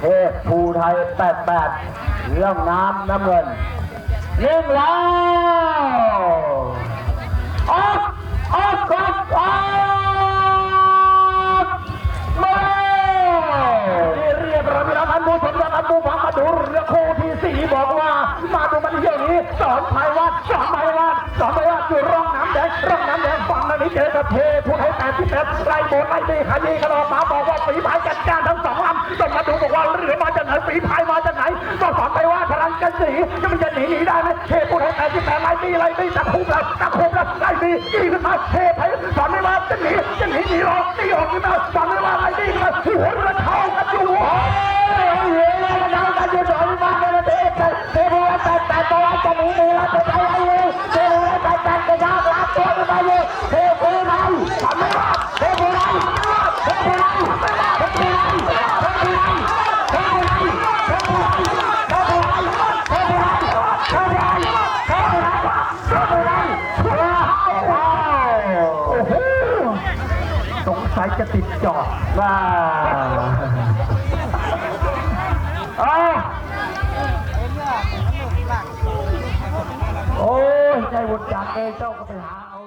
เทพภูไทยแปดแปดเรื่องน้ำน้ำเงินเรื่องแล้วออกออกออกออกมาเรียบร้อยแล้วอันดูผมแล้วอันดูฟังมาดูเรือคู่ที่สี่บอกว่า มาดูมันอย่างนี้สอนไทยวัดสอนไทยวัดสอนไทยวัดอยู่ร่องน้ำแดงร่องน้ำแดง ที่เจอกับเทพวกเขาแต่ที่แบบไรโบดไม่มีใครมีกระดอป๋าบอกว่าฝีพายกันการทั้งสองลำต้องมาดูบอกว่าเรือมาจากไหนฝีพายมาจากไหนก็สอนไปว่าพลังกันสีจะมันจะหนีหนีได้ไหมเทพวกเขาแต่ที่แบบไรมีไรมีตะคุบเรตะคุบเราไรมีกี่ขึ้มาเทพายสอนไม่ว่าจะหนีจะหนีหนีออกหนีออกขึ้ไมาสอนไม่ว่าไรนี่ขึ้นมาที่หัวเรือเท่ากันอยู่หัวเรือเท่ากันอยู่สอนไม่ว่าเลยเทพเทพวกเขาแต่แต่ตัวจะหนีหนีแล้วจะไป สงสัยจะติดจอบว้าโอ้ยใจหมดจากเอยเจ้าก็ไปหาเอา